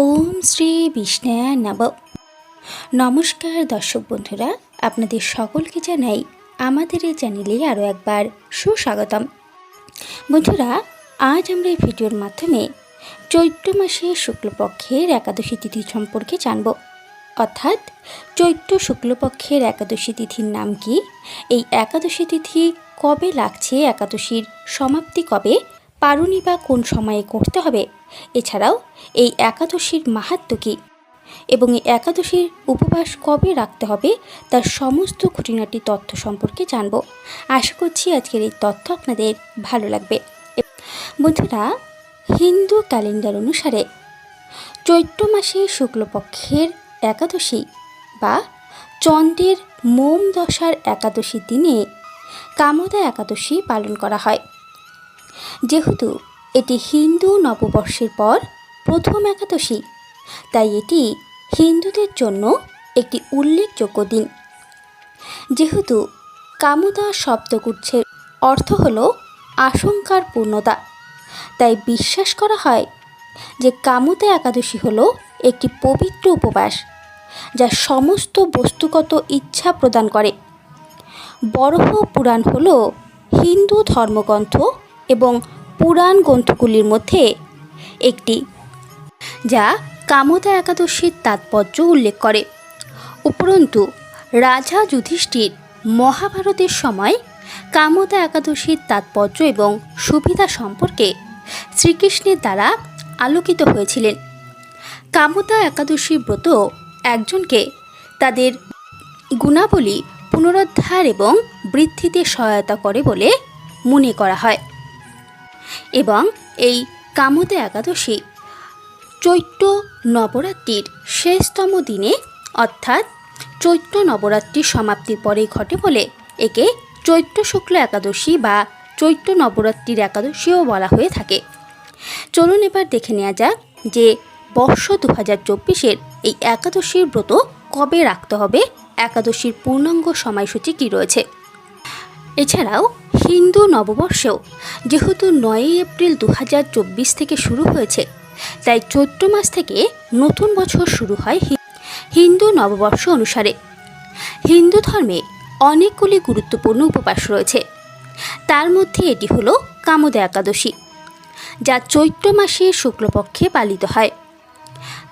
ওম শ্রী বিষ্ণায় নব নমস্কার দর্শক বন্ধুরা, আপনাদের সকলকে জানাই আমাদের এই চ্যানেলে আরও একবার সুস্বাগতম। বন্ধুরা, আজ আমরা এই ভিডিওর মাধ্যমে চৈত্র মাসে শুক্লপক্ষের একাদশী তিথি সম্পর্কে জানব। অর্থাৎ চৈত্র শুক্লপক্ষের একাদশী তিথির নাম কি? এই একাদশী তিথি কবে লাগছে? একাদশীর সমাপ্তি কবে? পারুনি বা কোন সময়ে করতে হবে? এছাড়াও এই একাদশীর মাহাত্ম কী? এবং এই একাদশীর উপবাস কবে রাখতে হবে? তার সমস্ত খুঁটিনাটি তথ্য সম্পর্কে জানব। আশা করছি আজকের এই তথ্য আপনাদের ভালো লাগবে। বন্ধুরা, হিন্দু ক্যালেন্ডার অনুসারে চৈত্র মাসে শুক্লপক্ষের একাদশী বা চন্দ্রের মোম দশার একাদশী দিনে কামদা একাদশী পালন করা হয়। যেহেতু এটি হিন্দু নববর্ষের পর প্রথম একাদশী। তাই এটি হিন্দুদের জন্য একটি উল্লেখযোগ্য দিন। যেহেতু কামুদা শব্দগুচ্ছের অর্থ হল আশঙ্কার পূর্ণতা, তাই বিশ্বাস করা হয় যে কামুদা একাদশী হল একটি পবিত্র উপবাস যা সমস্ত বস্তুগত ইচ্ছা প্রদান করে। বরহ পুরাণ হল হিন্দু ধর্মগ্রন্থ এবং পুরাণ গ্রন্থগুলির মধ্যে একটি, যা কামতা একাদশীর তাৎপর্য উল্লেখ করে। উপরন্তু, রাজা যুধিষ্ঠির মহাভারতের সময় কামতা একাদশীর তাৎপর্য এবং সুবিধা সম্পর্কে শ্রীকৃষ্ণের দ্বারা আলোকিত হয়েছিলেন। কামতা একাদশী ব্রত একজনকে তাদের গুণাবলী, পুনরুদ্ধার এবং বৃদ্ধিতে সহায়তা করে বলে মনে করা হয়। এবং এই কামদা একাদশী চৈত্র নবরাত্রির শেষতম দিনে, অর্থাৎ চৈত্র নবরাত্রির সমাপ্তির পরেই ঘটে বলে একে চৈত্র শুক্ল একাদশী বা চৈত্র নবরাত্রির একাদশীও বলা হয়ে থাকে। চলুন এবার দেখে নেওয়া যাক যে বর্ষ দু হাজার চব্বিশের এই একাদশীর ব্রত কবে রাখতে হবে, একাদশীর পূর্ণাঙ্গ সময়সূচি কী রয়েছে। এছাড়াও হিন্দু নববর্ষেও যেহেতু নয়ই এপ্রিল দু হাজার চব্বিশ থেকে শুরু হয়েছে, তাই চৈত্র মাস থেকে নতুন বছর শুরু হয় হিন্দু নববর্ষ অনুসারে। হিন্দু ধর্মে অনেকগুলি গুরুত্বপূর্ণ উপবাস রয়েছে। তার মধ্যে এটি হলো কামদা একাদশী, যা চৈত্র মাসে শুক্লপক্ষে পালিত হয়।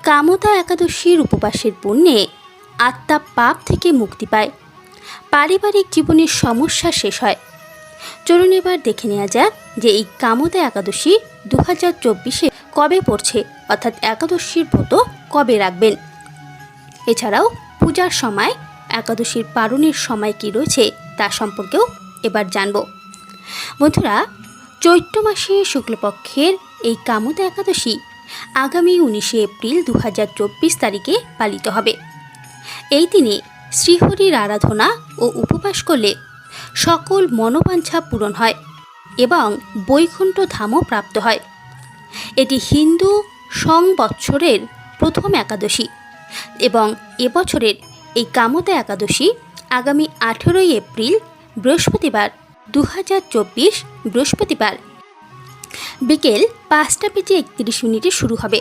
কামদা একাদশীর উপবাসের পুণ্যে আত্মা পাপ থেকে মুক্তি পায়। পারিবারিক জীবনের সমস্যা শেষ হয়। চলুন এবার দেখে নেওয়া যাক যে এই কামতা একাদশী দু হাজার চব্বিশে কবে পড়ছে, অর্থাৎ একাদশীর ব্রত কবে রাখবেন? এছাড়াও পূজার সময়, একাদশীর পালনের সময় কি রয়েছে তা সম্পর্কেও এবার জানব। বন্ধুরা, চৈত্র মাসে শুক্লপক্ষের এই কামতা একাদশী আগামী উনিশে এপ্রিল দু হাজার চব্বিশ তারিখে পালিত হবে। এই দিনে শ্রীহরির আরাধনা ও উপবাস করলে সকল মনোবাঞ্ছা পূরণ হয় এবং বৈকুণ্ঠ ধামও প্রাপ্ত হয়। এটি হিন্দু সংবৎসরের প্রথম একাদশী এবং এবছরের এই কামতা একাদশী আগামী আঠেরোই এপ্রিল, বৃহস্পতিবার দু হাজার চব্বিশ বৃহস্পতিবার। বিকেল পাঁচটা বেজে একত্রিশ মিনিটে শুরু হবে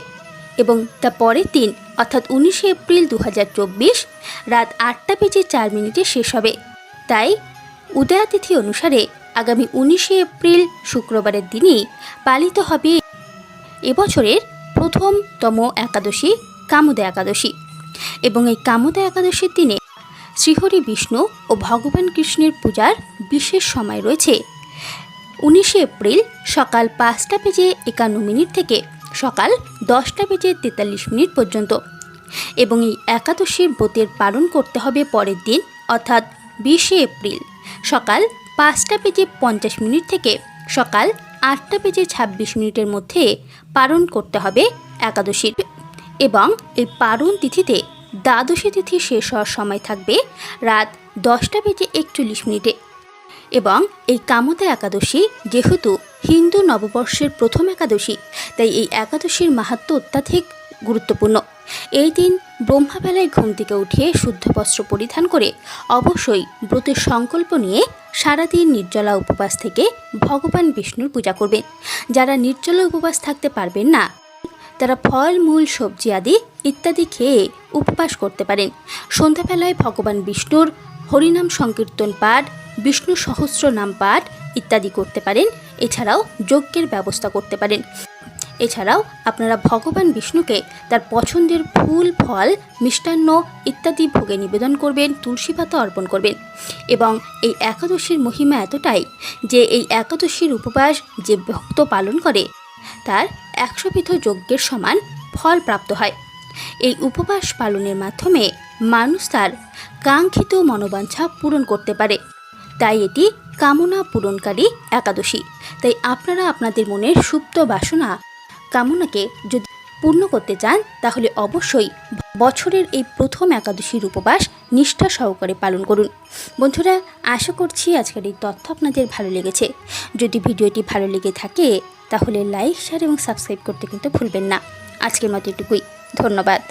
এবং তা পরের দিন, অর্থাৎ উনিশে এপ্রিল দু হাজার চব্বিশ, রাত আটটা বেজে চার মিনিটে শেষ হবে। তাই উদয়াতিথি অনুসারে আগামী উনিশে এপ্রিল শুক্রবারের দিনই পালিত হবে এবছরের প্রথমতম একাদশী কামুদা একাদশী। এবং এই কামুদা একাদশীর দিনে শ্রীহরি বিষ্ণু ও ভগবান কৃষ্ণের পূজার বিশেষ সময় রয়েছে। উনিশে এপ্রিল সকাল পাঁচটা বেজে একান্ন মিনিট থেকে সকাল দশটা বেজে তেতাল্লিশ মিনিট পর্যন্ত। এবং এই একাদশীর ব্রতের পালন করতে হবে পরের দিন, অর্থাৎ বিশে এপ্রিল। সকাল পাঁচটা বেজে পঞ্চাশ মিনিট থেকে সকাল আটটা বেজে ছাব্বিশ মিনিটের মধ্যে পালন করতে হবে একাদশীর এবং এই পারণ তিথিতে দ্বাদশী তিথি শেষ হওয়ার সময় থাকবে রাত দশটা বেজে একচল্লিশ মিনিটে। এবং এই কামতা একাদশী যেহেতু হিন্দু নববর্ষের প্রথম একাদশী, তাই এই একাদশীর মাহাত্ম অত্যাধিক গুরুত্বপূর্ণ। এই দিন ব্রহ্মাবেলায় ঘুম থেকে উঠিয়ে শুদ্ধ বস্ত্র পরিধান করে অবশ্যই ব্রতের সংকল্প নিয়ে সারাদিন নির্জলা উপবাস থেকে ভগবান বিষ্ণুর পূজা করবেন। যারা নির্জলা উপবাস থাকতে পারবেন না, তারা ফল, মূল, সবজি আদি ইত্যাদি খেয়ে উপবাস করতে পারেন। সন্ধ্যাবেলায় ভগবান বিষ্ণুর হরিনাম সংকীর্তন পাঠ, বিষ্ণু সহস্র নাম পাঠ ইত্যাদি করতে পারেন। এছাড়াও যজ্ঞের ব্যবস্থা করতে পারেন। এছাড়াও আপনারা ভগবান বিষ্ণুকে তার পছন্দের ফুল, ফল, মিষ্টান্ন ইত্যাদি ভোগে নিবেদন করবেন, তুলসী পাতা অর্পণ করবেন। এবং এই একাদশীর মহিমা এতটাই যে এই একাদশীর উপবাস যে ভক্ত পালন করে, তার একশো বিধ যজ্ঞের সমান ফল প্রাপ্ত হয়। এই উপবাস পালনের মাধ্যমে মানুষ তার কাঙ্ক্ষিত মনোবাঞ্ছা পূরণ করতে পারে। তাই এটি কামনা পূরণকারী একাদশী। তাই আপনারা আপনাদের মনের সুপ্ত বাসনা কামনাকে যদি পূর্ণ করতে চান, তাহলে অবশ্যই বছরের এই প্রথম একাদশীর উপবাস নিষ্ঠা সহকারে পালন করুন। বন্ধুরা, আশা করছি আজকের এই তথ্য আপনাদের ভালো লেগেছে। যদি ভিডিওটি ভালো লেগে থাকে, তাহলে লাইক শেয়ার এবং সাবস্ক্রাইব করতে কিন্তু ভুলবেন না। আজকের মতো এটুকুই। ধন্যবাদ।